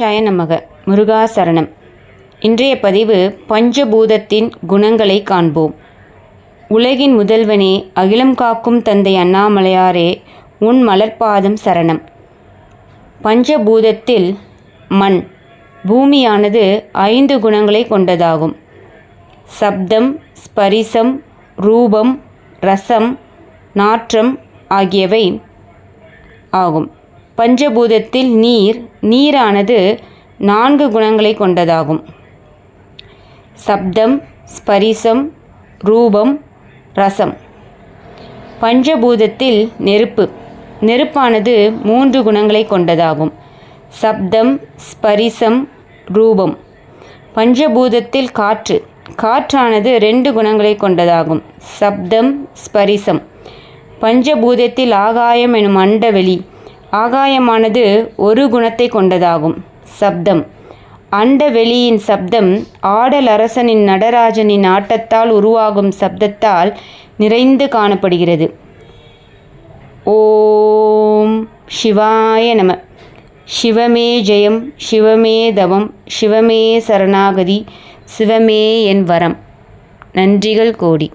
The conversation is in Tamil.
சயனமக நமக முருகாசரணம். இன்றைய பதிவு பஞ்சபூதத்தின் குணங்களை காண்போம். உலகின் முதல்வனே அகிலம் காக்கும் தந்தை அண்ணாமலையாரே உன் மலர்பாதம் சரணம். பஞ்சபூதத்தில் மண் பூமியானது ஐந்து குணங்களை கொண்டதாகும். சப்தம் ஸ்பரிசம் ரூபம் ரசம் நாற்றம் ஆகியவை ஆகும். பஞ்சபூதத்தில் நீர் நீரானது நான்கு குணங்களை கொண்டதாகும். சப்தம் ஸ்பரிசம் ரூபம் ரசம். பஞ்சபூதத்தில் நெருப்பு. நெருப்பானது மூன்று குணங்களை கொண்டதாகும். சப்தம் ஸ்பரிசம் ரூபம். பஞ்சபூதத்தில் காற்று. காற்றானது ரெண்டு குணங்களை கொண்டதாகும். சப்தம் ஸ்பரிசம். பஞ்சபூதத்தில் ஆகாயம் எனும் அண்டவெளி. ஆகாயமானது ஒரு குணத்தை கொண்டதாகும். சப்தம். அண்டவெளியின் சப்தம் ஆடல் அரசனின் நடராஜனின் ஆட்டத்தால் உருவாகும் சப்தத்தால் நிறைந்து காணப்படுகிறது. ஓம் சிவாய நம. சிவமே ஜெயம் சிவமே தவம் சிவமே சரணாகதி சிவமே என் வரம். நன்றிகள் கோடி.